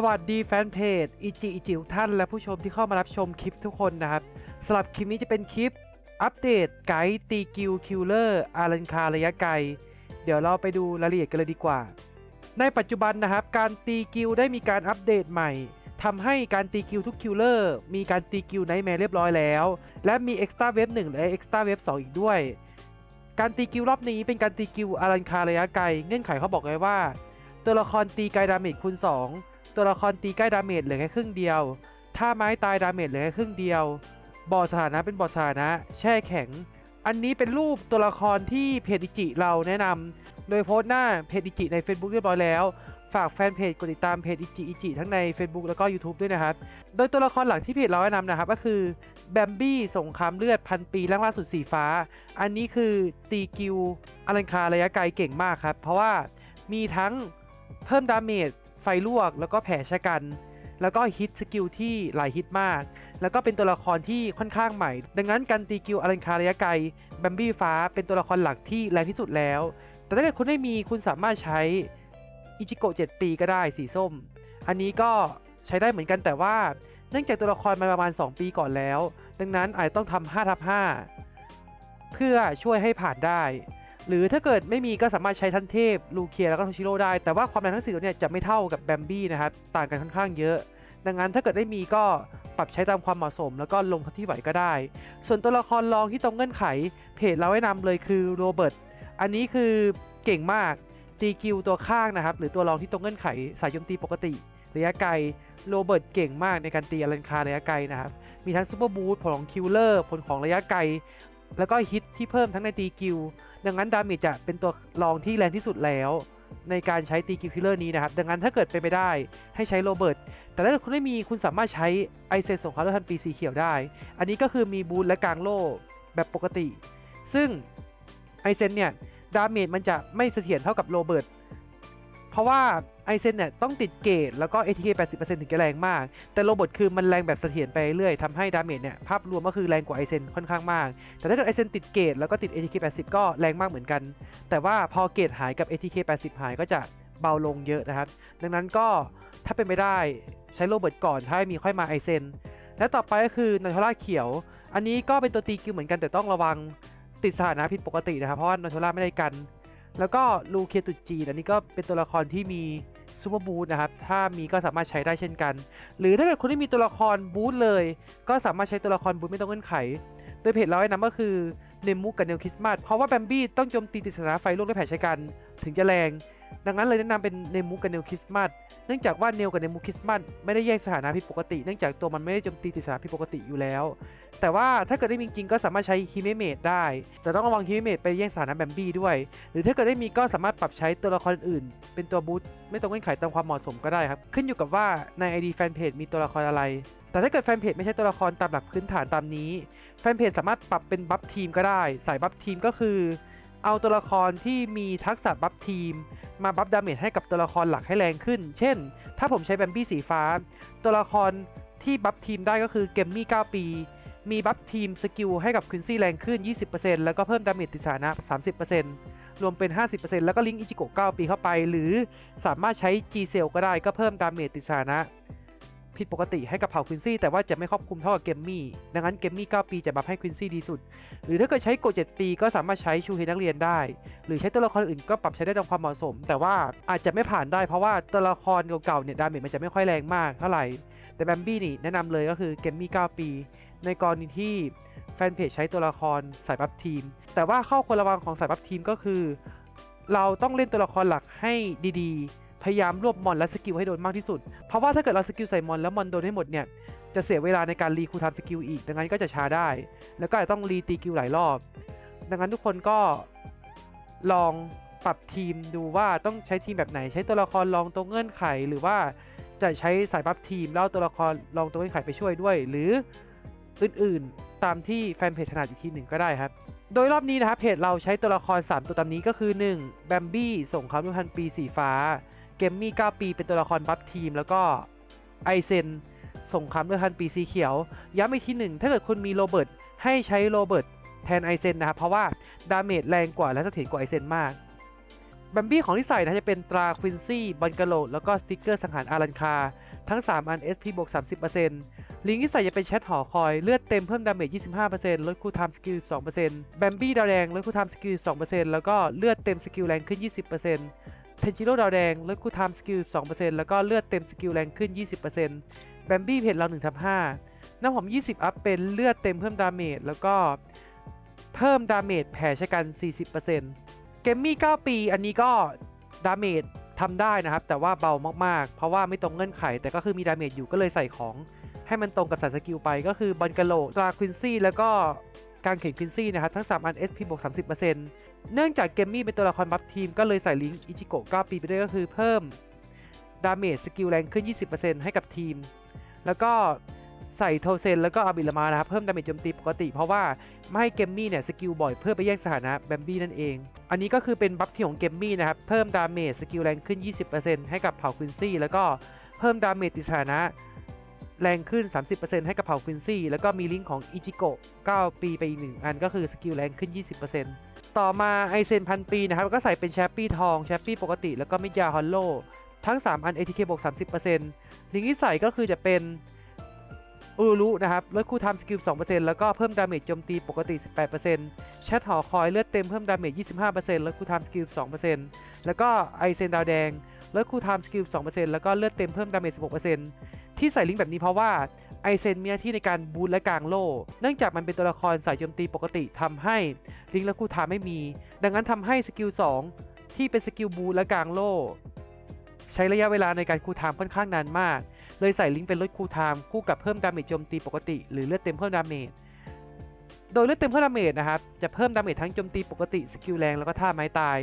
สวัสดีแฟนเพจอิจิอิจิทุกท่านและผู้ชมที่เข้ามารับชมคลิปทุกคนนะครับสำหรับคลิปนี้จะเป็นคลิปอัปเดตไกด์ตีกิลคิลเลอร์อารันคาระยะไกล เดี๋ยวเราไปดูรายละเอียดกันเลยดีกว่า ในปัจจุบันนะครับ การตีกิลได้มีการอัปเดตใหม่ทำให้การตีกิลทุกคิลเลอร์มีการตีกิลไนท์แมร์เรียบร้อยแล้ว และมีเอ็กซ์ตร้าเวฟ1และเอ็กซ์ตร้าเวฟ2อีกด้วย การตีกิลรอบนี้เป็นการตีกิลอารันคาระยะไกล เงื่อนไขเขาบอกไว้ว่า ตัวละครตีไกดาเมจคูณ2 ตัวละครตีใกล้ดาเมจเหลือแค่ครึ่งเดียว ถ้าไม้ตายดาเมจเหลือแค่ครึ่งเดียว บอดสถานะเป็นบอดสถานะ แช่แข็ง อันนี้เป็นรูปตัวละครที่เพจอิจิเราแนะนำโดยโพสต์หน้าเพจอิจิใน Facebook เรียบร้อยแล้ว ฝากแฟนเพจกดติดตามเพจอิจิอิจิทั้งใน Facebook แล้วก็ YouTube ด้วยนะครับ โดยตัวละครหลักที่เพจเราแนะนำนะครับ ก็คือแบมบี้สงครามเลือดพันปีร่างล่าสุดสีฟ้า อันนี้คือตีกิลอลังคาระยะไกลเก่งมากครับ เพราะว่ามีทั้งเพิ่มดาเมจ ลวก แล้วก็แผลชะกัน แล้วก็ฮิตสกิลที่หลายฮิตมาก แล้วก็เป็นตัวละครที่ค่อนข้างใหม่ ดังนั้นการตีกิลอลังคาระยะไกลแบมบี้ฟ้าเป็นตัวละครหลักที่แรงที่สุดแล้ว แต่ถ้าเกิดคุณไม่มีคุณสามารถใช้อิจิโกะ7ปีก็ได้สีส้ม อันนี้ก็ใช้ได้เหมือนกันแต่ว่าเนื่องจากตัวละครมาประมาณ 2 ปีก่อนแล้ว ดังนั้นอาจจะต้องทำ5ทับ5เพื่อช่วยให้ผ่านได้ หรือถ้าเกิดไม่มีก็สามารถใช้ทันเทพลูเคียแล้วก็โทชิโร่ได้ แต่ว่าความแรงทั้งสี่ตัวเนี่ยจะไม่เท่ากับแบมบี้นะครับต่างกันค่อนข้างเยอะ ดังนั้นถ้าเกิดได้มีก็ปรับใช้ตามความเหมาะสม แล้วก็ลงเท่าที่ไหวก็ได้ ส่วนตัวละครรองที่ตรงเงื่อนไข เพจเราแนะนำเลยคือโรเบิร์ตอันนี้คือเก่งมากตีกิลตัวข้างนะครับ หรือตัวรองที่ตรงเงื่อนไขสายโจมตีปกติระยะไกลโรเบิร์ตเก่งมากในการตีอลันคาระยะไกลนะครับ มีทั้งซูเปอร์บูทผลของคิลเลอร์ผลของระยะไกล แล้วก็ฮิตที่เพิ่มทั้งในตีกิล ดังนั้นดาเมจจะเป็นตัวรองที่แรงที่สุดแล้ว ในการใช้ตีกิลคิลเลอร์นี้นะครับ ดังนั้นถ้าเกิดเป็นไปได้ให้ใช้โรเบิร์ตแต่ถ้าเกิดคุณไม่มีคุณสามารถใช้ไอเซนสงครามโลกทันปีสีเขียวได้ อันนี้ก็คือมีบูทและกลางโล่แบบปกติ ซึ่งไอเซนเนี่ยดาเมจมันจะไม่เสถียรเท่ากับโรเบิร์ต ราะว่าไอเซนเนี่ยต้องติดเกตแล้วก็ ATK 80%ถึงจะแรงมาก แต่โรบิร์คือมันแรงแบบเสถียรไปเรื่อยทำให้ดาเมจเนี่ยภาพรวมก็คือแรงกว่าไอเซนค่อนข้างมาก แต่ถ้าเกิดไอเซนติดเกตแล้วก็ติด ATK 80 ก็แรงมากเหมือนกัน แต่ว่าพอเกตหายกับ ATK 80 หายก็จะเบาลงเยอะนะครับ ดังนั้นก็ถ้าเป็นไม่ได้ใช้โรเบิร์ตก่อนถ้ามีค่อยมาไอเซน และต่อไปก็คือนันทราเขียว อันนี้ก็เป็นตัวตีกิลเหมือนกันแต่ต้องระวังติดสถานะผิดปกตินะครับเพราะว่านันทราไม่ได้กัน แล้วก็ลูเคตุจีนอันนี้ก็เป็นตัวละครที่มีซูเปอร์บูทนะครับ ถ้ามีก็สามารถใช้ได้เช่นกัน หรือถ้าเกิดคุณไม่มีตัวละครบูทเลย ก็สามารถใช้ตัวละครบูทไม่ต้องเงื่อนไข โดยเพจเราแนะนำก็คือเนมูกับเนลคริสต์มาสเพราะว่าแบมบี้ต้องโจมตีติดสนาไฟลวกด้วยแผลชะกัน ถึงจะแรง ดังนั้นเลยแนะนำเป็นเนมูกับเนลคริสต์มาสเนื่องจากว่าเนลกับเนมูคริสต์มาสไม่ได้แยกสถานะผิดปกติ เนื่องจากตัวมันไม่ได้โจมตีติดสถานะผิดปกติอยู่แล้ว แต่ว่าถ้าเกิดได้มีจริงก็สามารถใช้ฮิเมเมดได้ แต่ต้องระวังฮิเมเมดไปแย่งสถานะแบมบี้ด้วย หรือถ้าเกิดได้มีก็สามารถปรับใช้ตัวละครอื่น เป็นตัวบูทไม่ต้องเงื่อนไขตามความเหมาะสมก็ได้ครับ ขึ้นอยู่กับว่าใน ID แฟนเพจมีตัวละครอะไร แต่ถ้าเกิดแฟนเพจไม่ใช่ตัวละครตามหลักพื้นฐานตามนี้แฟนเพจสามารถปรับเป็นบัฟทีมก็ได้ สายบัฟทีมก็คือ เอาตัวละครที่มีทักษะบัฟทีม มาบัฟดาเมจให้กับตัวละครหลักให้แรงขึ้น เช่น ถ้าผมใช้แบมบี้สีฟ้า ตัวละครที่บัฟทีมได้ก็คือเกมมี่ 9 ปี มีบัฟทีมสกิลให้กับควินซี่แรงขึ้น 20%แล้วก็เพิ่มดาเมจติสานะ 30%รวมเป็น 50%แล้วก็ลิงก์อิจิโกะ9ปีเข้าไป หรือสามารถใช้ G เซลก็ได้ก็เพิ่มดาเมจติสานะ ผิดปกติให้กับเผ่าควินซี่แต่ว่าจะไม่ครอบคลุมเท่ากับเกมมี่ดังนั้นเกมมี่9ปีจะบัฟให้ควินซี่ดีสุด หรือถ้าเกิดใช้โก7ปีก็สามารถใช้ชูเฮนักเรียนได้ หรือใช้ตัวละครอื่นก็ปรับใช้ได้ตามความเหมาะสม แต่ว่าอาจจะไม่ผ่านได้เพราะว่าตัวละครเก่าๆเนี่ยดาเมจมันจะไม่ค่อยแรงมากเท่าไหร่แต่แบมบี้นี่แนะนำเลยก็คือเกมมี่9ปี ในกรณีที่แฟนเพจใช้ตัวละครสายบัฟทีม แต่ว่าข้อควรระวังของสายบัฟทีมก็คือ เราต้องเล่นตัวละครหลักให้ดีๆ พยายามรวบมอนและสกิลให้โดนมากที่สุด เพราะว่าถ้าเกิดเราสกิลใส่มอนแล้วมอนโดนให้หมดเนี่ย จะเสียเวลาในการรีคูลไทม์สกิลอีก ดังนั้นก็จะช้าได้ แล้วก็จะต้องรีตีกิลหลายรอบ ดังนั้นทุกคนก็ลองปรับทีมดูว่าต้องใช้ทีมแบบไหน ใช้ตัวละครลองตัวเงื่อนไข หรือว่าจะใช้สายบัฟทีมแล้วตัวละครลองตัวเงื่อนไขไปช่วยด้วย หรืออื่นๆตามที่แฟนเพจถนัดอีกทีหนึ่งก็ได้ครับ โดยรอบนี้นะครับเพจเราใช้ตัวละคร 3 ตัวตามนี้ก็คือ 1 แบมบี้ส่งคำนุพันปีสีฟ้า เกมมี่ 9 ปีเป็นตัวละครบัฟทีม แล้วก็ไอเซนส่งคำด้วยพันปีสีเขียว ย้ำอีกทีหนึ่ง ถ้าเกิดคุณมีโรเบิร์ตให้ใช้โรเบิร์ตแทนไอเซนนะครับ เพราะว่า ดาเมจแรงกว่าและเสถียรกว่าไอเซนมากบัมบี้ของที่ใส่นะจะเป็นตราควินซี่บันกะโลแล้วก็สติกเกอร์สังหารอารันคา ทั้ง 3 อัน SP บวก 30%ลิงก์ที่ใส่จะเป็นแชทหอคอย เลือดเต็มเพิ่มดาเมจ 25%ลดคูลไทม์สกิล2%แบมบี้ดาวแดงลดคูลไทม์สกิล2%แล้วก็เลือดเต็มสกิลแรงขึ้น 20% เทนจิโร่ดาวแดงลดคูลไทม์สกิล2%แล้วก็เลือดเต็มสกิลแรงขึ้น 20%แบมบี้เพจเรา1ทับ5น้ำหอม 20 อัพเป็นเลือดเต็มเพิ่มดาเมจแล้วก็เพิ่มดาเมจแผลชะกัน 40%เกมมี่ 9 ปี อันนี้ก็ดาเมจทำได้นะครับ แต่ว่าเบามากๆ เพราะว่าไม่ตรงเงื่อนไข แต่ก็คือมีดาเมจอยู่ก็เลยใส่ของ ให้มันตรงกับสายสกิลไปก็คือบันกะโลตราควินซี่แล้วก็ การเข็นคินซี่นะครับทั้ง 3 อัน SP บวก 30%เนื่องจากเกมมี่เป็นตัวละครบัฟทีมก็เลยใส่ลิงก์อิจิโกะ9ปีไปด้วยก็คือเพิ่มดาเมจสกิลแรงขึ้น 20%ให้กับทีม แล้วก็ใส่โทเซนแล้วก็อาบิลามานะครับเพิ่มดาเมจโจมตีปกติ เพราะว่าไม่ให้เกมมี่เนี่ยสกิลบ่อยเพื่อไปแย่งสถานะแบมบี้นั่นเอง อันนี้ก็คือเป็นบัฟทีมของเกมมี่นะครับเพิ่มดาเมจสกิลแรงขึ้น 20%ให้กับเผ่าควินซี่แล้วก็เพิ่มดาเมจติสถานะ แรงขึ้น 30%ให้กับเผ่าควินซี่ แล้วก็มีลิงก์ของอิจิโกะ9ปีไปอีกหนึ่งอันก็คือสกิลแรงขึ้น 20%ต่อมาไอเซนพันปีนะครับ ก็ใส่เป็นแชปปี้ทอง แชปปี้ปกติ แล้วก็มิดยาฮอลโล ทั้ง 3 อัน ATK บวก 30%ลิงก์ที่ใส่ก็คือจะเป็นอูรุนะครับลดคูลไทม์สกิล 2%แล้วก็เพิ่มดาเมจโจมตีปกติ 18%แชทหอคอยเลือดเต็มเพิ่มดาเมจ 25%ลดคูลไทม์สกิล 2%แล้วก็ไอเซนดาวแดงลดคูลไทม์สกิล 2%แล้วก็เลือดเต็มเพิ่มดาเมจ 16% ที่ใส่ลิงก์แบบนี้เพราะว่าไอเซนมีหน้าที่ในการบูทและกลางโล่ เนื่องจากมันเป็นตัวละครสายโจมตีปกติทำให้ลิงก์และคูลไทม์ไม่มี ดังนั้นทำให้สกิล2ที่เป็นสกิลบูทและกลางโล่ ใช้ระยะเวลาในการคูลไทม์ค่อนข้างนานมาก เลยใส่ลิงก์เป็นลดคูลไทม์คู่กับเพิ่มดาเมจโจมตีปกติ หรือเลือดเต็มเพิ่มดาเมจ โดยเลือดเต็มเพิ่มดาเมจนะครับจะเพิ่มดาเมจทั้งโจมตีปกติสกิลแรงแล้วก็ท่าไม้ตาย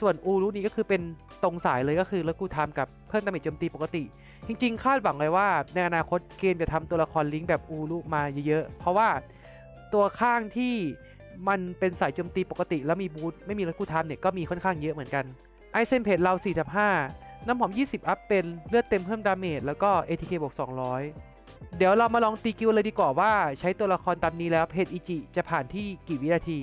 ส่วนอูรุนี้ก็คือเป็น ตรงสายเลยก็คือลดคูทม์กับเพิ่มดาเมจโจมตีปกติ จริง ๆ คาดหวังเลยว่า ในอนาคตเกมจะทำตัวละครลิงก์แบบอูรุมาเยอะๆ เพราะว่าตัวข้างที่มันเป็นสายโจมตีปกติ แล้วมีบูทไม่มีลดคูทม์เนี่ยก็มีค่อนข้างเยอะเหมือนกันไอเซนเพจเรา4ทับ5น้ำหอม 20 อัพเป็นเลือดเต็มเพิ่มดาเมจแล้วก็ ATK บวก200 เดี๋ยวเรามาลองตีกิลเลยดีกว่าว่าใช้ตัวละครตามนี้แล้วเพจอิจิจะผ่านที่กี่วินาที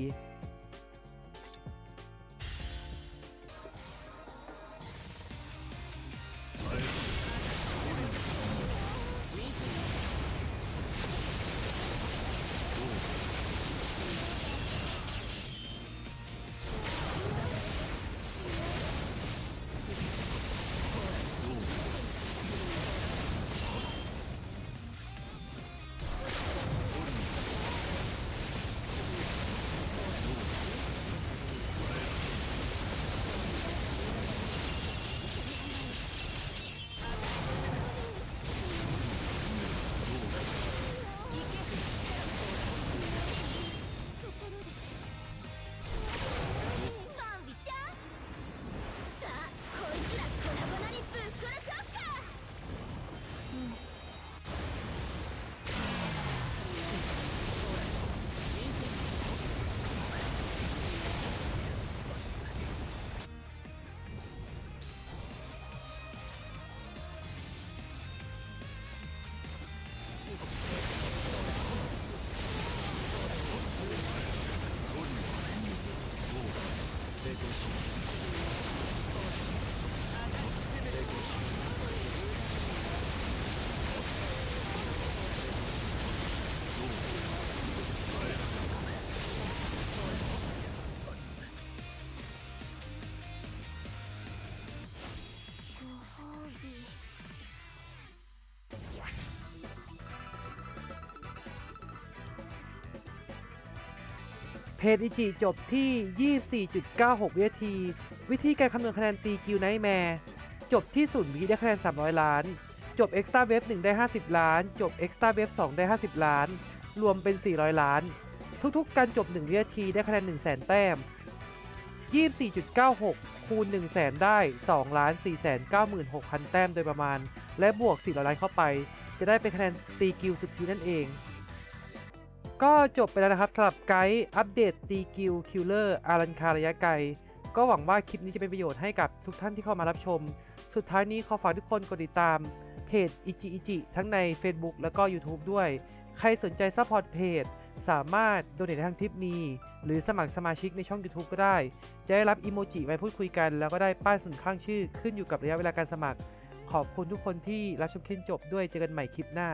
เพจอิจิจบที่ 24.96 วินาที วิธีการคำนวณคะแนนตีคิวไนท์แมร์จบที่ศูนย์วิได้คะแนน 300 ล้าน จบ Extra Wave 1ได้ 50 ล้าน จบ Extra Wave 2ได้ 50 ล้าน รวมเป็น 400 ล้าน ทุกๆ การจบ 1 วินาทีได้คะแนน 1 0 0 0 0 0 แต้ม 24.96 คูณ 1 0 0 0 0 0 ได้ 2 ล้าน 4 9 6 0 0 0 แต้มโดยประมาณ และบวก 400 ล้านเข้าไป จะได้เป็นคะแนนตีกิลสุดทีนั่นเอง ก็จบไปแล้วนะครับสำหรับไกด์อัปเดตตีกิลคิลเลอร์อารันคาระยะไกล ก็หวังว่าคลิปนี้จะเป็นประโยชน์ให้กับทุกท่านที่เข้ามารับชม สุดท้ายนี้ขอฝากทุกคนกดติดตามเพจอิจิอิจิทั้งใน Facebook แล้วก็ YouTube ด้วย ใครสนใจซัพพอร์ตเพจสามารถโดเนททางทิปมี หรือสมัครสมาชิกในช่อง YouTube ก็ได้ จะได้รับอีโมจิไว้พูดคุยกัน แล้วก็ได้ป้ายสุนข้างชื่อขึ้นอยู่กับระยะเวลาการสมัคร ขอบคุณทุกคนที่รับชมคลิปจบด้วยเจอกันใหม่คลิปหน้า